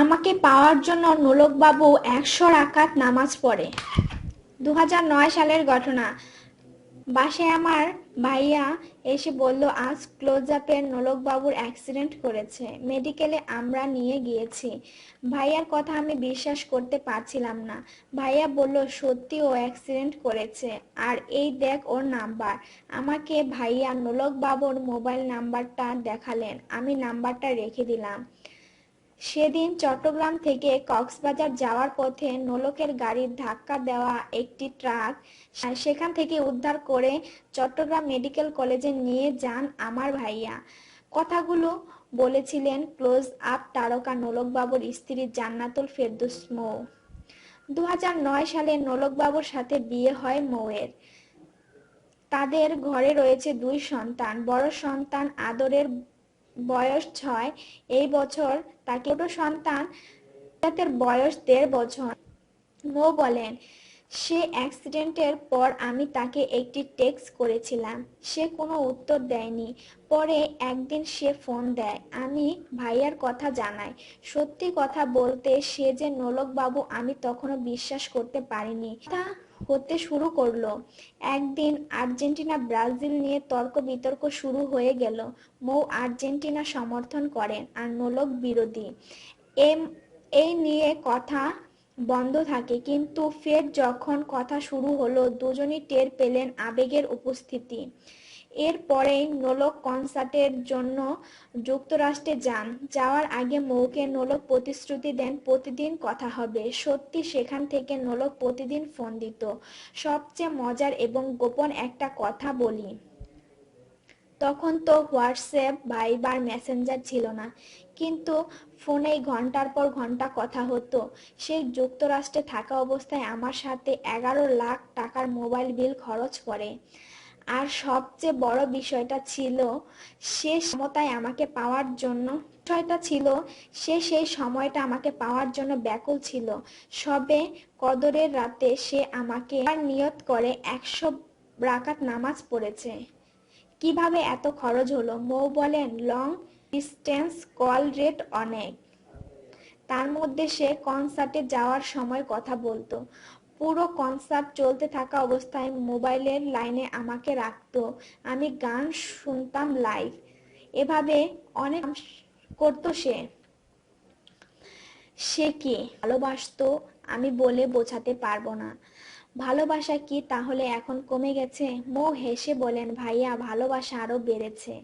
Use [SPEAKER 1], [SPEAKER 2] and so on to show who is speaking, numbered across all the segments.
[SPEAKER 1] আমাকে পাওয়ার জন্য নোলকবাবু একশো রাকাত নামাজ পড়ে। দু হাজার নয় সালের ঘটনা। বাসায় আমার ভাইয়া এসে বলল, আজ ক্লোজ আপের নোলকবাবুর অ্যাক্সিডেন্ট করেছে। মেডিকেলে আমরা নিয়ে গিয়েছি। ভাইয়ার কথা আমি বিশ্বাস করতে পারছিলাম না। ভাইয়া বলল, সত্যি ও অ্যাক্সিডেন্ট করেছে। আর এই দেখ ওর নাম্বার আমাকে ভাইয়া নোলকবাবুর মোবাইল নাম্বারটা দেখালেন। আমি নাম্বারটা রেখে দিলাম। সেদিন চট্টগ্রাম থেকে কক্সবাজার যাওয়ার পথে নোলকের গাড়ির ধাক্কা দেওয়া একটি ট্রাক সেখান থেকে উদ্ধার করে চট্টগ্রাম মেডিকেল কলেজে নিয়ে যান আমার ভাইয়া। কথাগুলো বলেছিলেন ক্লোজ আপ তারকা নোলকবাবুর স্ত্রী জান্নাতুল ফেরদুস মৌ। দু হাজার নয় সালে নোলকবাবুর সাথে বিয়ে হয় মৌয়ের। তাদের ঘরে রয়েছে দুই সন্তান, বড় সন্তান আদরের বয়স ছয়। এই বছর তাকে ছোট সন্তান, তাদের বয়স দেড় বছর। মো বলেন, সে অ্যাক্সিডেন্টের পর আমি তাকে একটি টেক্সট করেছিলাম। সে কোনো উত্তর দেয়নি। পরে একদিন সে ফোন দেয়। আমি ভাইয়ার কথা জানাই। সত্যি কথা বলতে সে যে নোলক বাবু আমি তখনও বিশ্বাস করতে পারিনি। তা হতে শুরু করল। একদিন আর্জেন্টিনা ব্রাজিল নিয়ে তর্ক বিতর্ক শুরু হয়ে গেল। মৌ আর্জেন্টিনা সমর্থন করেন আর নোলক বিরোধী। এম, এই নিয়ে কথা বন্ধ থাকে, কিন্তু ফের যখন কথা শুরু হলো, দুজনই টের পেলেন আবেগের উপস্থিতি। এরপরেই নোলক কনসার্টের জন্য যুক্তরাষ্ট্রে যান। যাওয়ার আগে মৌকে নোলক প্রতিশ্রুতি দেন, প্রতিদিন কথা হবে। সত্যি সেখান থেকে নোলক প্রতিদিন ফোন দিত। সবচেয়ে মজার এবং গোপন একটা কথা বলি। তখন তো হোয়াটসঅ্যাপ, ভাইবার, মেসেঞ্জার ছিল না। কিন্তু ফোনেই ঘণ্টার পর ঘণ্টা কথা হতো। সে যুক্তরাষ্ট্রে থাকা অবস্থায় আমার সাথে এগারো লাখ টাকার মোবাইল বিল খরচ করে। আর সবচেয়ে বড় বিষয়টা ছিল, সে ক্ষমতায় আমাকে পাওয়ার জন্য, বিষয়টা ছিল, সে সেই সময়টা আমাকে পাওয়ার জন্য ব্যাকুল ছিল। সবে কদরের রাতে সে আমাকে নিয়ত করে একশো রাকাত নামাজ পড়েছে। কীভাবে এত খরচ হলো? মৌ বলেন লং ডিস্টেন্স কল রেট অনেক। তার মধ্যে সে কনসার্টে যাওয়ার সময় কথা বলতো। পুরো কনসার্ট চলতে থাকা অবস্থায় মোবাইলের লাইনে আমাকে রাখতো। আমি গান শুনতাম লাইভ এভাবে অনেক করতো সে। সে কি ভালোবাসতো আমি বলে বোঝাতে পারব না। ভালোবাসা কি তাহলে এখন কমে গেছে? মৌ হেসে বলেন, ভাইয়া, ভালোবাসা আরও বেড়েছে।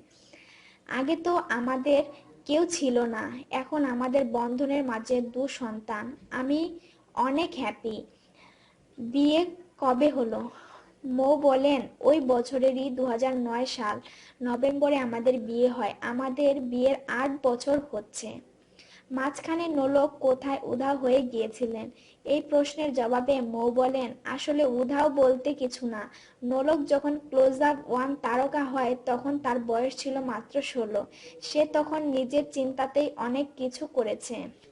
[SPEAKER 1] আগে তো আমাদের কেউ ছিল না। এখন আমাদের বন্ধনের মাঝে দু সন্তান। আমি অনেক হ্যাপি বিয়ে কবে হলো? মৌ বলেন, ওই বছরেরই দু হাজার নয় সাল নভেম্বরে আমাদের বিয়ে হয়। আমাদের বিয়ের আট বছর হচ্ছে। মাঝখানে নোলক কোথায় উধাও হয়ে গিয়েছিলেন? এই প্রশ্নের জবাবে মৌ বলেন, আসলে উধাও বলতে কিছু না। নোলক যখন ক্লোজ আপ ওয়ান তারকা হয়, তখন তার বয়স ছিল মাত্র ষোলো। সে তখন নিজের চিন্তাতেই অনেক কিছু করেছে।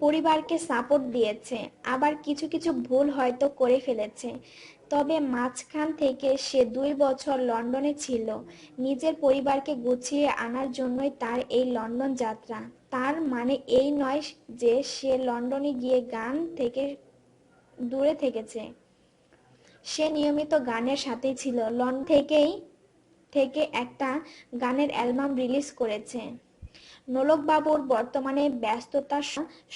[SPEAKER 1] পরিবারকে সাপোর্ট দিয়েছে। আবার কিছু কিছু ভুল হয়তো করে ফেলেছে। তবে মাঝখান থেকে সে দুই বছর লন্ডনে ছিল। নিজের পরিবারকে গুছিয়ে আনার জন্যই তার এই লন্ডন যাত্রা। তার মানে এই নয় যে সে লন্ডনে গিয়ে গান থেকে দূরে থেকেছে। সে নিয়মিত গানের সাথেই ছিল। লন্ডন থেকেই, থেকে একটা গানের অ্যালবাম রিলিজ করেছে। নোলকবাবুর বর্তমানে ব্যস্ততা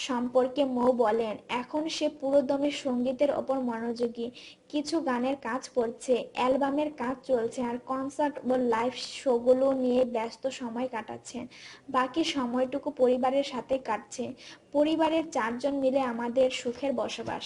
[SPEAKER 1] সম্পর্কে মৌ বলেন, এখন সে পুরোদমে সঙ্গীতের ওপর মনোযোগী। কিছু গানের কাজ করছে, অ্যালবামের কাজ চলছে, আর কনসার্ট ও লাইভ শোগুলো নিয়ে ব্যস্ত সময় কাটাচ্ছেন। বাকি সময়টুকু পরিবারের সাথে কাটছে। পরিবারের চারজন মিলে আমাদের সুখের বসবাস।